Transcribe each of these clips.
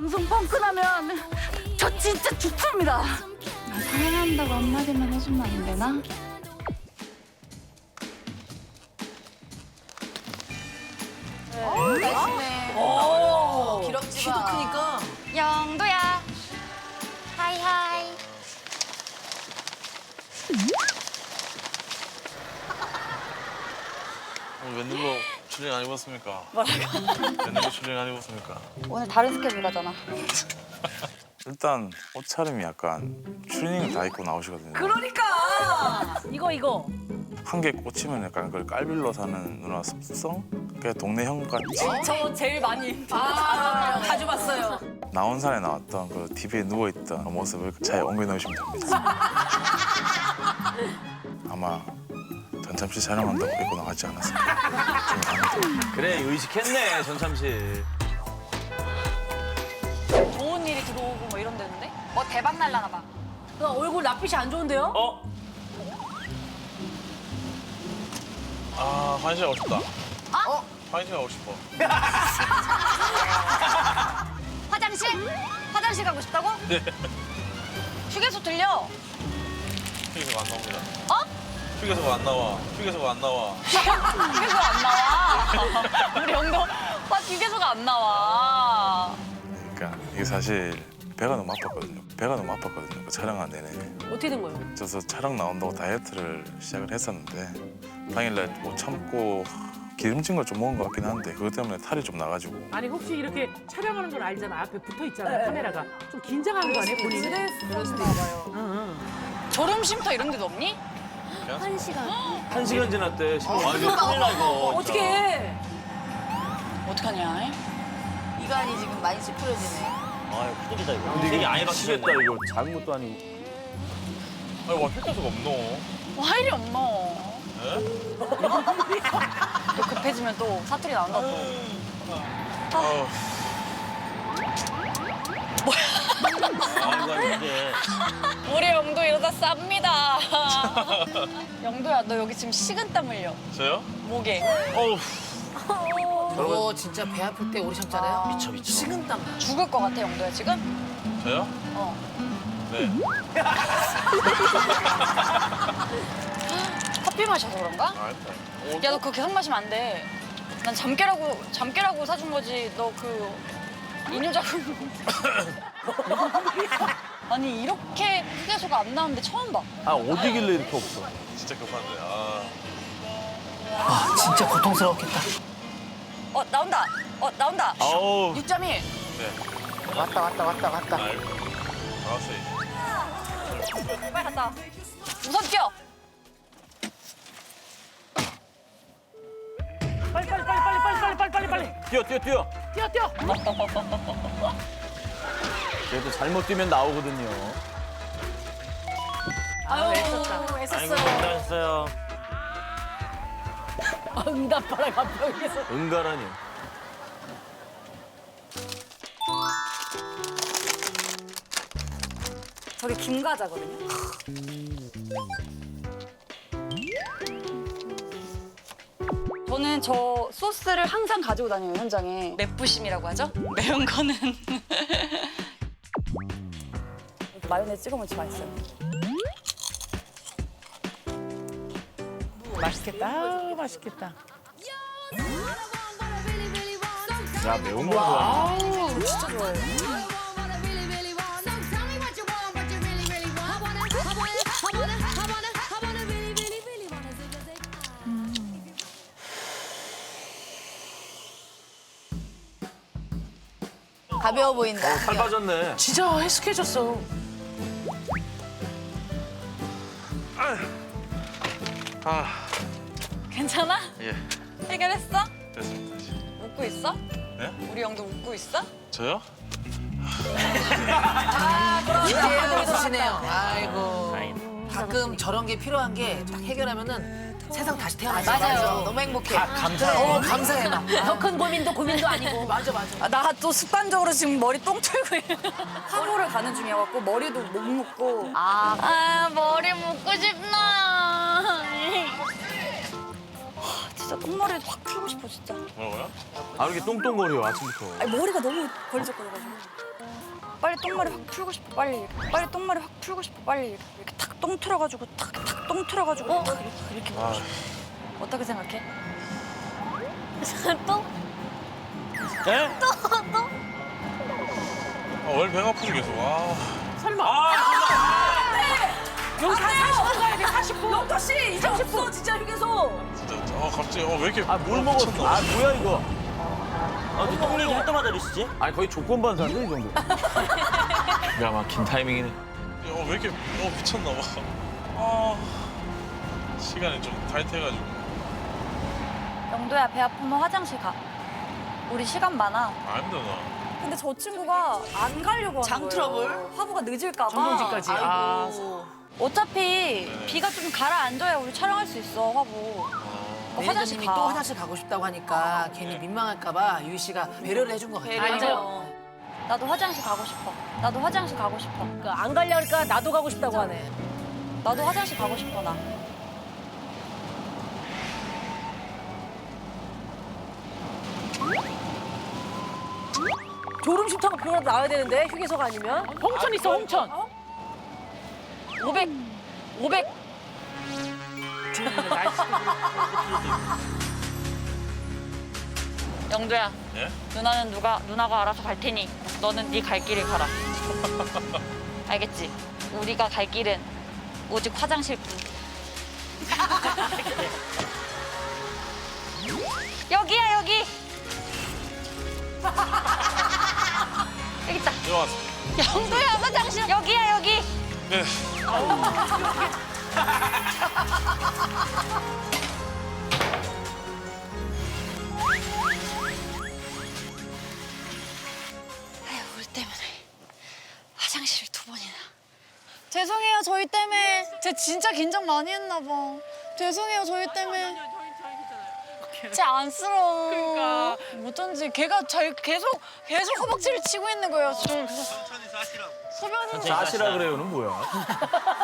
방송 뻥 끝나면 저 진짜 죽습니다. 나 사랑한다고 한마디만 해주면 안 되나? 키도 크니까. 영도야. 하이 하이. 오늘 웬일로 출연 안 입었습니까? 웬일로 출연 안 입었습니까? 오늘 다른 스케줄 가잖아. 일단 옷차림이 약간 추리닝을 다 입고 나오시거든요. 그러니까. 이거 이거. 한 개 꽂히면 약간 그걸 깔빌로 사는 누나 습성? 그 동네 형 같이 저 제일 많이 아, 자주 봤어요. 나온 산에 나왔던 그 TV에 누워있던 그 모습을 차에 옮겨 넣으시면 됩니다. 아마 전참시 촬영한다고 입고 나가지 생각합니다. 그래 의식했네 전참시. 좋은 일이 들어오고 뭐 이런 데인데? 뭐 대박 날라나 봐. 그 얼굴 낯빛이 안 좋은데요? 어? 아 화장실 가고 싶다. 어? 화장실 가고 싶어. 화장실? 화장실 가고 싶다고? 네. 휴게소 들려. 휴게소가 안 나옵니다. 어? 휴게소가 안 나와. 휴게소가 안 나와. 휴게소 안 나와. 우리 영도 와 휴게소가 안 나와. 그러니까 이게 사실 배가 너무 아팠거든요. 배가 너무 아팠거든요. 그 촬영한 내내. 어떻게 된 거예요? 그래서 촬영 나온다고 다이어트를 시작을 했었는데 당일날 못 참고 기름진 걸 좀 먹은 것 같긴 한데 그것 때문에 탈이 좀 나가지고 아니 혹시 이렇게 촬영하는 걸 알잖아 앞에 붙어 있잖아 카메라가 좀 긴장한 거 아니야 본인이? 그랬나 봐요. 졸음쉼터 이런 데도 없니? 한 시간 지났대. 아 이거 큰일 나 이거. 어떻게 해? 어떡하냐? 이간이 지금 많이 찌푸려지네. 아 큰일이다 이거. 근데 이게 아예 미치겠다 바뀌겠다 이거 작은 것도 아니고 아니 와 휴게소가 없노. 와 일이 없노. 에? 또 급해지면 또 사투리 나온다 또. 아우, 아이고 이제. 우리 영도 이러다 쌉니다. 영도야 너 여기 지금 식은땀 흘려. 저요? 목에. 어우. 저 진짜 배 아플 때 오르셨잖아요. 미쳐 미쳐. 식은땀. 죽을 것 같아 영도야 지금? 저요? 어. 네. 커피 마셔서 그런가? 아, 알다. 야너 그거 계속 마시면 안 돼. 난 잠깨라고 잠깨라고 사준 거지. 너그 이누자금. 아니 이렇게 휴게소가 안 나오는데 처음 봐. 아 어디길래 이렇게 없어 진짜 급한데. 아. 아, 진짜 고통스러웠겠다. 어 나온다. 어 나온다. 아우. 6.1. 네. 왔다 왔다 왔다 왔다. 이제. 빨리 갔다. 와. 우선 뛰어. 빨리 빨리 빨리 빨리 빨리 빨리 빨리 빨리 빨리 뛰어 뛰어 뛰어. 뛰어 뛰어 그래도 잘못 뛰면 나오거든요 아유 아이고 애썼어요. 고생하셨어요. 아, 응답하라 갑자기서. 응가라니 저기 김과자거든요. 저는 저 소스를 항상 가지고 다녀요 현장에. 맵부심이라고 하죠? 매운 거는 마요네즈 찍어 먹지 맛있어요. 맛있겠다 아우 맛있겠다 야 매운 거 아우 진짜 좋아해요. 가벼워 보인다. 살 빠졌네. 진짜 헬스케졌어 아. 괜찮아? 예. 해결했어? 됐습니다. 웃고 있어? 네? 우리 형도 웃고 있어? 저요? 이해를 해주시네요. 아이고. 가끔 저런 게 필요한 게 딱 해결하면은 세상 다시 태어나죠. 맞아요. 너무 행복해. 감사해. 어, 감사해 막. 더큰 고민도 고민도 아니고. 맞아 맞아. 나 또 습관적으로 지금 머리 똥 털고 있는 하루를 가는 중이어갖고 머리도 못 묶고 아, 아 머리 묶고 싶나 아, 진짜 똥머리 확 풀고 싶어 진짜? 아 이렇게 똥똥거려 아침부터 아니, 머리가 너무 걸리적거려가지고 빨리 똥머리 확 풀고 싶어 빨리 빨리 똥머리 확 풀고 싶어 빨리 이렇게 탁똥 틀어가지고 탁탁 똥 틀어가지고 탁 이렇게, 이렇게 싶어 어떻게 생각해? 똥? 예? 아, 왜 배가 아프지 계속. 아, 설마. 아, 한 40분 가야 돼, 40분. 영터 씨 이제 없어 진짜 휴게소. 진짜, 아, 갑자기, 어, 왜 이렇게. 아, 뭘 먹었어? 아, 뭐야, 이거? 아, 똥 얘기 할 때마다 이러시지? 아니, 거의 조건 반사인데, 이 정도. 야, 막긴 타이밍이네. 어, 왜 이렇게. 어, 미쳤나 봐. 아. 시간이 좀 타이트해가지고. 영도야 배 아프면 화장실 가. 우리 시간 많아. 안 힘들어, 나. 근데 저 친구가 안 가려고 하는 장 거예요. 트러블? 화보가 늦을까 봐. 정동진까지. 아, 어차피 네. 비가 좀 가라앉아야 우리 촬영할 수 있어 화보. 어, 화장실 매니저님이 가. 또 화장실 가고 싶다고 하니까 괜히 민망할까봐 유희 씨가 배려를 해준 것 같아요. 맞아요. 나도 화장실 가고 싶어. 나도 화장실 가고 싶어. 안 가려니까 나도 가고 싶다고 하네. 나도 화장실 가고 싶어 나. 졸음쉼 타고 병원 나와야 되는데 휴게소가 아니면 홍천 있어, 홍천. 500 500 영도야. 예? 누나는 누가 누나가 알아서 갈 테니 너는 네 갈 길을 가라. 알겠지? 우리가 갈 길은 오직 화장실 뿐. 여기야 여기. 여기 있다. 들어왔어. 영도야 화장실 여기야 여기. 네. 죄송해요 저희 때문에. 제 진짜 긴장 많이 했나 봐. 죄송해요 저희 때문에. 제 안쓰러워. 그러니까. 어쩐지 걔가 잘 계속 계속 허벅지를 치고 있는 거예요. 지금 그래서 소변이 사시라 그래요는 뭐야?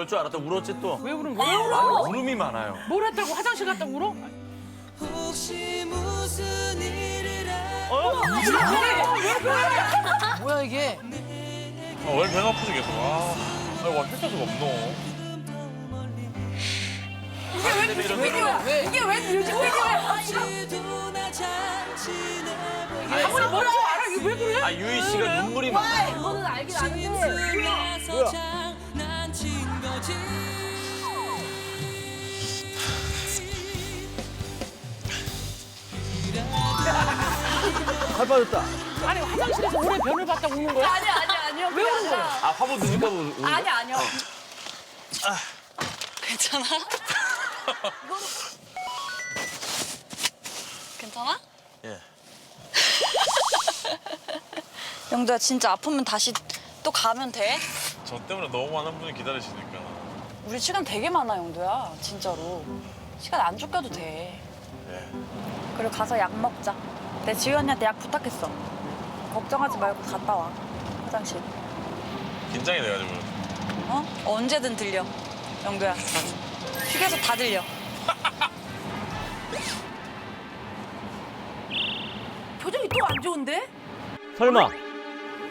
이럴 줄 알았다 울었지 또. 왜 울은 거야? 아, 울음이 많아요. 뭘 했다고 화장실 갔다 울어? 혹시 무슨 일을 하 뭐야 이게? 아, 왜 배가 아프지 계속. 아, 아이고, 할 데가 없노. 왜? 이게 왜 이렇게 왜 그래? 지도 나 잘 지내고 아무리 뭔지 알아. 이게 왜 그래? 아, 유희 씨가 눈물이 많아. 그거는 알긴 아는데 나서 칼 빠졌다. 아니 화장실에서 오래 변을 봤다 우는 거야? 아니 아니 아니요. 왜 우는 거야? 아, 화보 우는 거야? 아니 아니요. 괜찮아? 괜찮아? 예. 영도야 진짜 아프면 다시 또 가면 돼? 저 때문에 너무 많은 분이 기다리시니까. 우리 시간 되게 많아 영도야 진짜로 시간 안 쫓겨도 돼 예. 그리고 가서 약 먹자 내 지희 언니한테 약 부탁했어 걱정하지 말고 갔다 와 화장실 긴장이 돼가지고. 어? 언제든 들려 영도야 휴게소 다 들려 표정이 또 안 좋은데? 설마.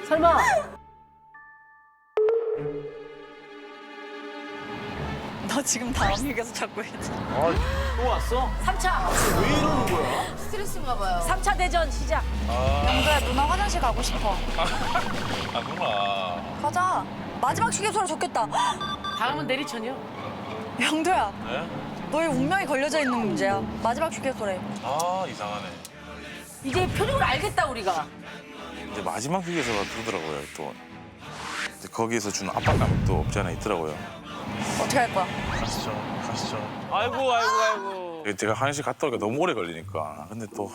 설마 너 지금 다음 휴게소 찾고 있지 아, 또 왔어? 3차 왜 이러는 거야? 스트레스인가 봐요. 3차 대전 시작. 아, 영도야 누나 화장실 가고 싶어 아, 누나. 가자 마지막 휴게소로 적겠다 다음은 내리천이요. 영도야 네? 너의 운명이 걸려져 있는 문제야 마지막 휴게소래 아, 이상하네. 이제 표정을 알겠다 우리가. 이제 마지막 휴게소가 뜨더라고요 또. 거기에서 주는 압박감이 또 없지 않아 있더라고요. 어떻게 할 거야? 가시죠, 가시죠. 아이고, 아이고, 아이고. 제가 화장실 갔다 오니까 너무 오래 걸리니까. 근데 또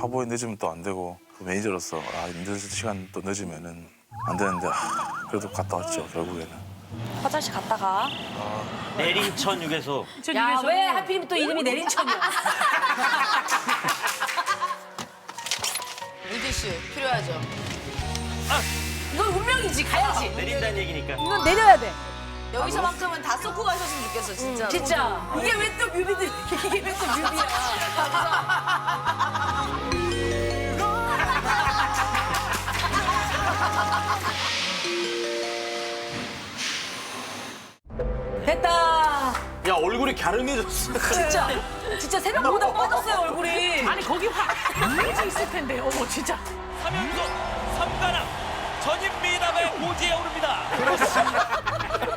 하보에 늦으면 또 안 되고 또 매니저로서 아 늦은 시간 또 늦으면은 안 되는데 아, 그래도 갔다 왔죠 결국에는. 화장실 갔다가 내린천 휴게소. 야 왜 하필이면 또 이름이 내린천이야? 물티슈 필요하죠. 이건 운명이지 가야지. 내린다는 얘기니까. 이건 내려야 돼. 여기서만큼은 다 쏟고 가셨으면 좋겠어, 진짜. 진짜. 이게 왜 또 뮤비들 이게 왜 또 뮤비야. 됐다. 야 얼굴이 갸름해졌어. 진짜 진짜 새벽보다 뻗었어요 얼굴이. 아니 거기 화지 있을 텐데. 어머 진짜. 하면서 삼가랑 전임 미남의 고지에 오릅니다.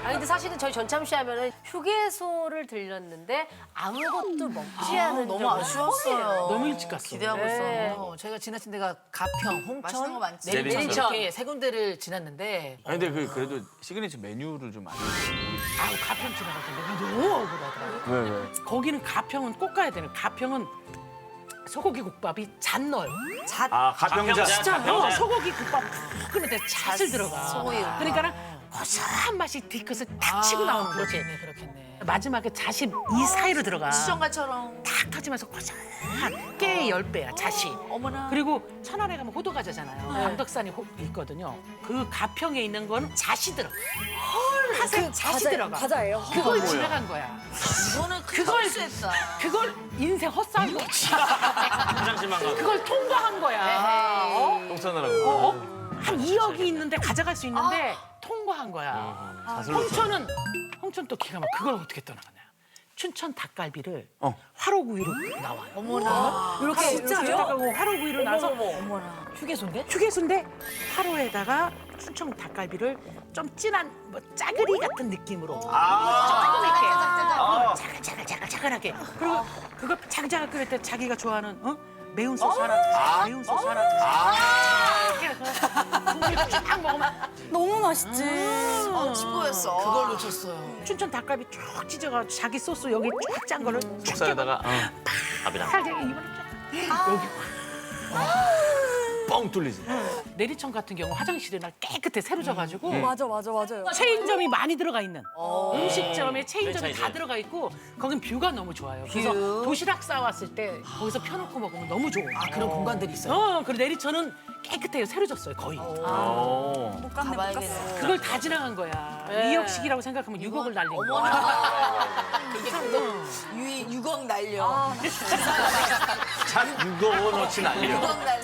아니 근데 사실은 저희 전참시 하면은 휴게소를 들렸는데 아무것도 먹지 않은 너무 적은 아쉬웠어요. 너무 일찍 갔어. 기대하고 네. 있어. 어, 저희가 지나친 데가 가평, 맛있는 거 홍천, 많지. 내리천 내리천. 이렇게 세 군데를 지났는데 아니 근데 그 그래도 시그니처 메뉴를 좀 알려줘. 아우 가평 지나갈 때 내가 너무 억울하더라. 왜 왜? 거기는 가평은 꼭 가야 되는. 가평은 소고기 국밥이 잣 넣어요. 아 가평자. 진짜 어, 소고기 국밥 푹 끓는데 잣을 들어가. 소고기. 그러니까는 고소한 맛이 뒤끝을 탁 치고 나오는 거지. 그렇겠네, 그렇겠네. 마지막에 잣이 이 사이로 들어가. 수정과처럼. 탁 터지면서 고소한 깨의 열 배야 잣이. 어머나. 그리고 천안에 가면 호두과자잖아요. 남덕산이 호- 있거든요. 그 가평에 있는 건 잣이 들어가. 팥에 잣이 들어가. 과자예요. 그걸 지나간 거야. 이거는 그걸. 그걸 인생 거지. 화장실만 가고. 그걸 통과한 거야. 어? 똥 싸느라고. 어? 어? 한 2억이 있는데 가져갈 수 있는데 통과한 거야. 홍천은 홍천 또 기가 막 그걸 어떻게 떠나가냐. 춘천 닭갈비를 어. 화로구이로 나와요. 어머나. 이렇게 진짜요? 화로구이로 나서 어머나. 휴게소인데? 휴게소인데 화로에다가 춘천 닭갈비를 좀 진한 뭐 짜글이 같은 느낌으로 아. 어, 자글자글자글자글하게 그리고 그거 자글자글 끓일 때 자기가 좋아하는 어? 매운 소스 하나 매운 소스 하나 국물도 쫙 먹으면 너무 맛있지. 어, 친구였어. 그걸 놓쳤어요. 춘천 닭갈비 쭉 찢어가 자기 소스 여기 쫙 짠 거를 쭉 속살에다가 어. 밥이랑. 살짝 입안에 쫙. 여기 뻥 뚫리지. 내리천 같은 경우 화장실이나 깨끗해 새로 져가지고 맞아 맞아 맞아요. 체인점이 많이 들어가 있는 음식점에 체인점이. 다 들어가 있고 거긴 뷰가 너무 좋아요. 그래서 뷰. 도시락 싸왔을 때 거기서 펴놓고 먹으면 너무 좋아. 아, 그런 공간들이 있어요. 어, 그리고 내리천은 깨끗해요. 새로 졌어요, 거의. 어. 못 갔네 못 갔어. 그걸 다 지나간 거야. 2억씩이라고 생각하면 6억을 날린 거야. 그게 또 유, 6억 날려. 잔 무거워 넣진 않려. 6억 날림.